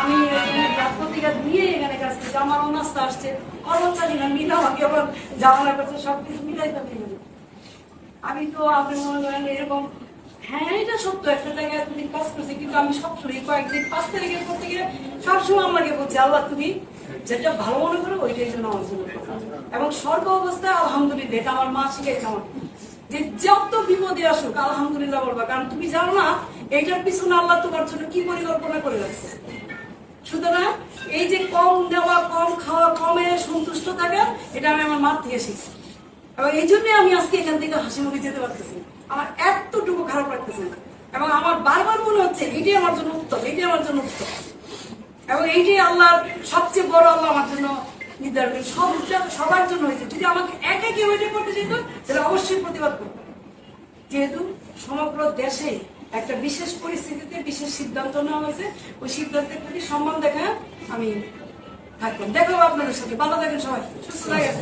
আমি পত্রিকা দিয়ে এখানে কাজ করছি, আমার অনাস্থা আসছে। কর্মচারী না মিলা আমাকে আবার জামানা করছে সব কিছু মিলাই আমি তো আপনি মনে করেন এরকম হ্যাঁ এটা সত্য, একটা জায়গায় কিন্তু আমি সবসময় কয়েকদিন পাঁচ তারিখের পর থেকে সবসময় আমাকে বলছি, আল্লাহ, তুমি যেটা ভালো মনে করো, ওইটাই জন্য আমার জন্য এবং স্বর্গ অবস্থায় আলহামদুলিল্লাহ, এটা আমার মা শিখেছে আমার। যে যত বিপদে আসুক, আলহামদুলিল্লাহ বলবা, কারণ তুমি জানো না, এইটার পিছনে আল্লাহ তোমার জন্য কি পরিকল্পনা করে রাখছে। সুতরাং এই যে কম দেওয়া, কম খাওয়া, কমে সন্তুষ্ট থাকা, এটা আমি আমার মার থেকে শিখছি। এবং এই জন্যই আমি আজকে এখান থেকে হাসি মুখে যেতে পারতেছি আমার এতটুকু খারাপ লাগতেছে না। এবং আমার বারবার মনে হচ্ছে, এটাই আমার জন্য উত্তম, এটাই আমার জন্য উত্তম। এবং এইটাই আল্লাহর সবচেয়ে বড় আল্লাহ আমার জন্য নির্ধারণ সব সবার জন্য হয়েছে। যদি আমাকে একা কেউ এটা করতে যেত, তাহলে অবশ্যই প্রতিবাদ করতাম যেহেতু সমগ্র দেশে একটা বিশেষ পরিস্থিতিতে বিশেষ সিদ্ধান্ত নেওয়া হয়েছে, ওই সিদ্ধান্তের প্রতি সম্মান দেখা আমি থাকলাম দেখো আপনাদের সাথে। ভালো থাকেন সবাই। সুস্থ থাকেন।